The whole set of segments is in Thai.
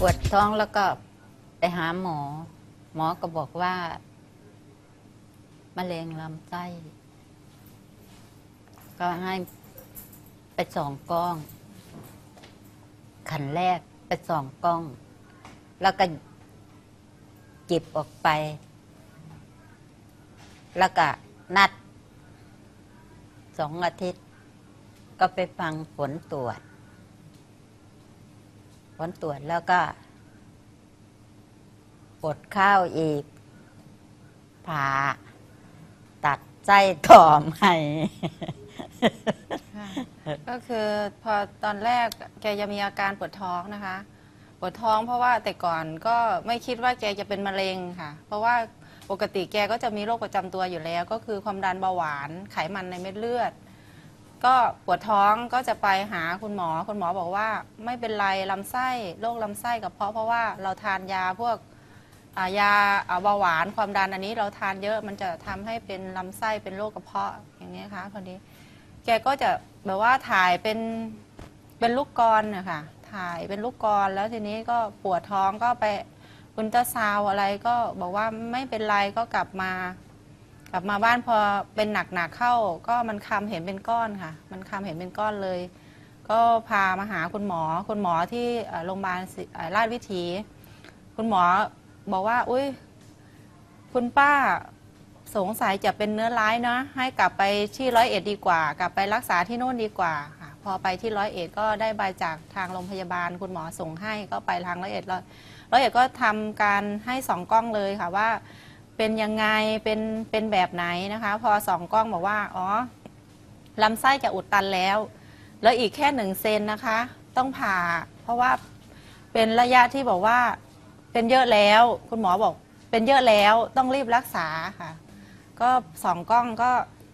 ปวดท้องแล้วก็ไปหาหมอ หมอก็บอกว่ามะเร็งลำไส้ ก็ให้ไปสองกล้อง ขันแรกไปสองกล้อง แล้วก็จิบออกไป แล้วก็นัดสองอาทิตย์ ก็ไปฟังผลตรวจ ผลตรวจแล้วก็ปวดข้าวอีกผ่าตัดไส้ต่อใหม่ ค่ะก็คือพอตอนแรกแกจะมีอาการปวดท้องนะคะ ปวดท้องเพราะว่าแต่ก่อนก็ไม่คิดว่าแกจะเป็นมะเร็งค่ะ เพราะว่าปกติแกก็จะมีโรคประจำตัวอยู่แล้ว ก็คือความดันเบาหวานไขมันในเม็ดเลือด ก็ปวดท้องก็จะไปหาคุณหมอ คุณหมอบอกว่าไม่เป็นไรลำไส้โรคลำไส้กับเพาะเพราะว่าเราทานยาพวกอ่ายาอ่าเบาหวานความดันอันนี้เราทานเยอะมันจะทำให้เป็นลำไส้เป็นโรคกระเพาะอย่างนี้ยค่ะพอดีแกก็จะแบบว่าถ่ายเป็นเป็นลูกกรนะคะถ่ายเป็นลูกกรแล้วทีนี้ก็ปวดท้องก็ไปอุลตราซาวด์อะไรก็บอกว่าไม่เป็นไรก็กลับมา ลับมาบ้านพอเป็นหนักๆเข้า ก็มันคำเห็นเป็นก้อนค่ะ มันคำเห็นเป็นก้อนเลย ก็พามาหาคุณหมอ คุณหมอที่โรงพยาบาลราชวิถี คุณหมอบอกว่า อุ้ยคุณป้าสงสัยจะเป็นเนื้อร้ายนะให้กลับไปที่ร้อยเอ็ดดีกว่า กลับไปรักษาที่โน่นดีกว่าค่ะ พอไปที่ร้อยเอ็ดก็ได้ใบจากทางโรงพยาบาล คุณหมอส่งให้ก็ไปทางร้อยเอ็ดร้อยร้อยเอ็ดก็ทำการให้สองกล้องเลยค่ะว่า เป็นยังไงเป็นเป็นแบบไหนนะคะ พอสองกล้องบอกว่าอ๋อลำไส้จะอุดตันแล้ว แล้วอีกแค่หนึ่งเซนนะคะ ต้องผ่า เพราะว่าเป็นระยะที่บอกว่าเป็นเยอะแล้ว คุณหมอบอก เป็นเยอะแล้วต้องรีบรักษาค่ะ ก็สองกล้องก็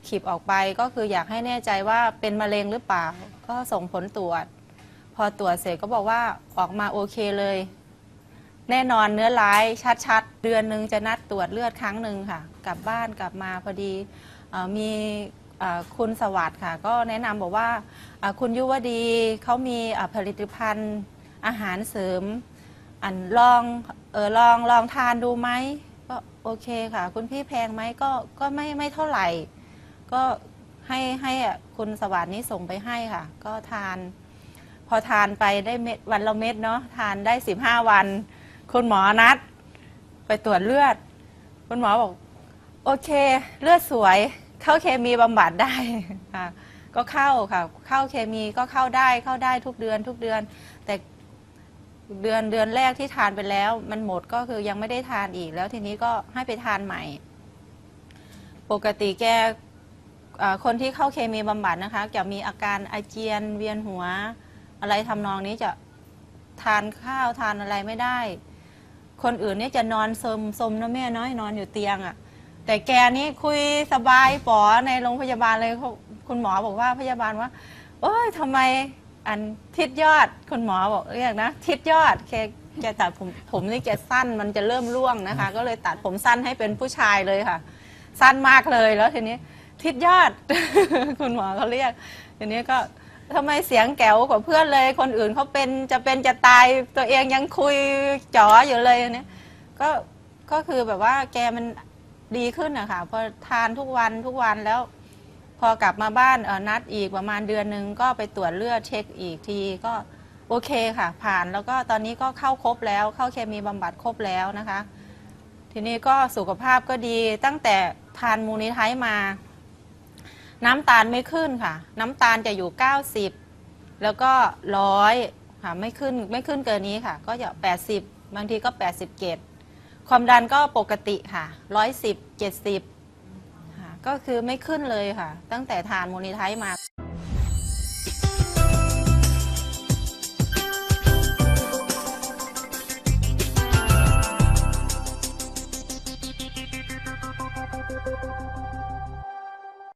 ขีบออกไปก็คืออยากให้แน่ใจว่าเป็นมะเร็งหรือเปล่า ก็ส่งผลตรวจ พอตรวจเสร็จก็บอกว่าออกมาโอเคเลย แน่นอนเนื้อร้ายชัดๆ เดือนหนึ่งจะนัดตรวจเลือดครั้งหนึ่งค่ะ กลับบ้านกลับมาพอดีเอ่อมีเอ่อคุณสวัสดิ์ค่ะ ก็แนะนำบอกว่าเอ่อคุณยุวดีเขามีเอ่อผลิตภัณฑ์อาหารเสริม อันลองเออลองลองทานดูไหมก็โอเคค่ะ คุณพี่แพงไหมก็ก็ไม่ไม่เท่าไหร่ ก็ให้ให้อะคุณสวัสดิ์นี้ส่งไปให้ค่ะ ก็ทาน พอทานไปได้เม็ดวันละเม็ดเนาะทานได้ 15 วัน คุณหมอนัด ไปตรวจเลือด คุณหมอบอก โอเค เลือดสวย เข้าเคมีบำบัดได้ค่ะก็เข้าค่ะ เข้าเคมีก็เข้าได้เข้าได้ทุกเดือนทุกเดือน แต่เดือนเดือนแรกที่ทานไปแล้ว มันหมดก็คือยังไม่ได้ทานอีกแล้วทีนี้ก็ให้ไปทานใหม่ ปกติแกคนที่เข้าเคมีบำบัดนะคะ จะมีอาการอาเจียนเวียนหัว อะไรทำนองนี้จะทานข้าวทานอะไรไม่ได้ คนอื่นเนี่ยจะนอนสมสมนะแม่น้อยนอนอยู่เตียงอะ่ะ แต่แกนี่คุยสบายป๋อในโรงพยาบาลเลยคุณหมอบอกว่าพยาบาลว่าเอ้ยทำไมอันทิศยอดคุณหมอบอกเรียกนะทิศยอดแกแกตัดผมผมนี่แกสั้นมันจะเริ่มร่วงนะคะ ก็เลยตัดผมสั้นให้เป็นผู้ชายเลยค่ะ สั้นมากเลยแล้วทีนี้ทิศยอด คุณหมอเขาเรียกทีนี้ก็ ทำไมเสียงแก๋วกว่าเพื่อนเลย คนอื่นเขาเป็นจะเป็นจะตายตัวเองยังคุยจ๋ออยู่เลยเนี่ยก็ก็คือแบบว่าแกมันดีขึ้นนะคะพอทานทุกวันทุกวันแล้ว พอกลับมาบ้านเออนัดอีกประมาณเดือนหนึ่งก็ไปตรวจเลือดเช็คอีกทีก็โอเคค่ะ ผ่านแล้วก็ตอนนี้ก็เข้าครบแล้วเข้าเคมีบำบัดครบแล้วนะคะ ทีนี้ก็สุขภาพก็ดีตั้งแต่ทานมูนิไทยมา น้ำตาลไม่ขึ้นค่ะ น้ำตาลจะอยู่ 90 แล้วก็ร้อยค่ะไม่ขึ้นไม่ขึ้นเกินนี้ค่ะ ก็จะ 80 บางทีก็ 87 ความดันก็ปกติค่ะ 110 70ค่ะก็คือไม่ขึ้นเลยค่ะ ตั้งแต่ทานโมนิไทยมา